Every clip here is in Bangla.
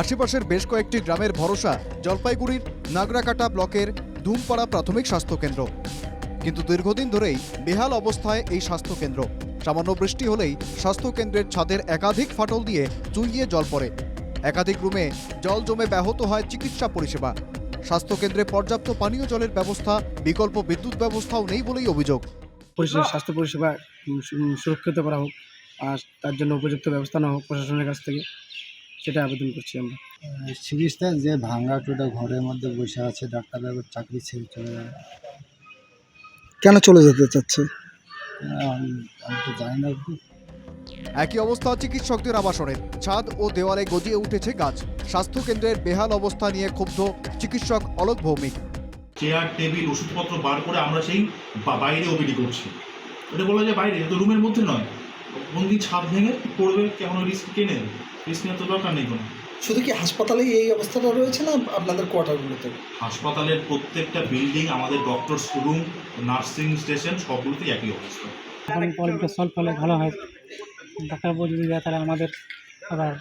আশেপাশের বেশ কয়েকটি গ্রামের ভরসা জলপাইগুড়ির নাগরাকাটা ব্লকের ধুমপাড়া প্রাথমিক স্বাস্থ্যকেন্দ্র। কিন্তু দীর্ঘদিন ধরেই বেহাল অবস্থায় এই স্বাস্থ্যকেন্দ্র। সামান্য বৃষ্টি হলেই স্বাস্থ্যকেন্দ্রের ছাদের একাধিক ফাটল দিয়ে চুইয়ে জল পড়ে। একাধিক রুমে জল জমে ব্যাহত হয় চিকিৎসা পরিষেবা। স্বাস্থ্যকেন্দ্রে পর্যাপ্ত পানীয় জলের ব্যবস্থা, বিকল্প বিদ্যুৎ ব্যবস্থাও নেই বলেই অভিযোগ। স্বাস্থ্য পরিষেবা সুরক্ষিত করা হোক, আর তার জন্য উপযুক্ত ব্যবস্থা নেওয়া হোক প্রশাসনের কাছ থেকে। সেটা আবেদন করছি আমরা। চিকিৎসা যে ভাঙ্গা টুটা ঘরের মধ্যে বসে আছে ডাক্তারবাবুর চাকরি ছেড়ে চলে যাবে কেন চলে যেতে চাচ্ছে? আমি আমি তো জানি না একই অবস্থা চিকিৎসকদের আবাসনের ছাদ ও দেওয়ালে গজিয়ে উঠেছে গাছ। স্বাস্থ্যকেন্দ্রের বেহাল অবস্থা নিয়ে ক্ষুব্ধ চিকিৎসক অলোক ভৌমিক। চেয়ার টেবিল ওষুধপত্র বার করে আমরা সেই বাইরে ওপিডি করছি। এটা বলা যায় বাইরে তো রুমের মধ্যে নয়। কোনদিন ছাদ ভেঙে পড়বে কেমন রিস্ক কে নেবে? রিস্ক নেওয়ার তো দরকার নেই কোনো। শুধু কি হাসপাতালেই এই অবস্থাটা রয়েছে না আপনাদের কোয়ার্টারগুলোতে? হাসপাতালের প্রত্যেকটা বিল্ডিং আমাদের ডক্টরস রুম নার্সিং স্টেশন সবগুলোতেই একই অবস্থা। প্রবলেমটা সলভ হলে ভালো হয়। ডাক্তারবাবু যদি যায় তাহলে আমাদের আবার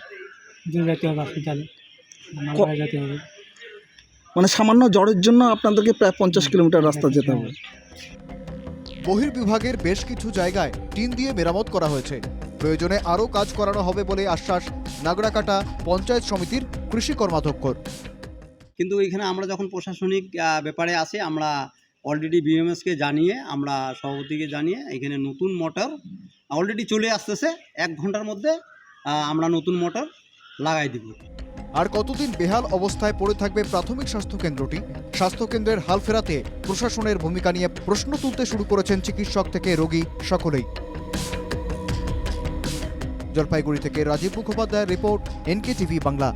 দূরে যেতে হবে হসপিটালে যেতে হবে। মানে সামান্য জ্বরের জন্য আপনাদেরকে প্রায় পঞ্চাশ কিলোমিটার রাস্তা যেতে হবে। বহির্বিভাগের বেশ কিছু জায়গায় টিন দিয়ে মেরামত করা হয়েছে। প্রয়োজনে আরও কাজ করানো হবে বলে আশ্বাস নাগরাকাটা পঞ্চায়েত সমিতির কৃষি কর্মাধ্যক্ষর কিন্তু এখানে আমরা যখন প্রশাসনিক ব্যাপারে আসে, আমরা অলরেডি বিএমএসকে জানিয়ে, আমরা সভাপতিকে জানিয়ে এখানে নতুন মোটর অলরেডি চলে আসতেছে। এক ঘণ্টার মধ্যে আমরা নতুন মোটর লাগাই দিব। আর কতদিন বেহাল অবস্থায় পড়ে থাকবে প্রাথমিক স্বাস্থ্য কেন্দ্রটি স্বাস্থ্যকেন্দ্রের হাল ফেরাতে প্রশাসনের ভূমিকা নিয়ে প্রশ্ন তুলতে শুরু করেছেন চিকিৎসক থেকে রোগী সকলেই। জলপাইগুড়ি থেকে রাজীব মুখোপাধ্যায়ের রিপোর্ট এনকে টিভি বাংলা।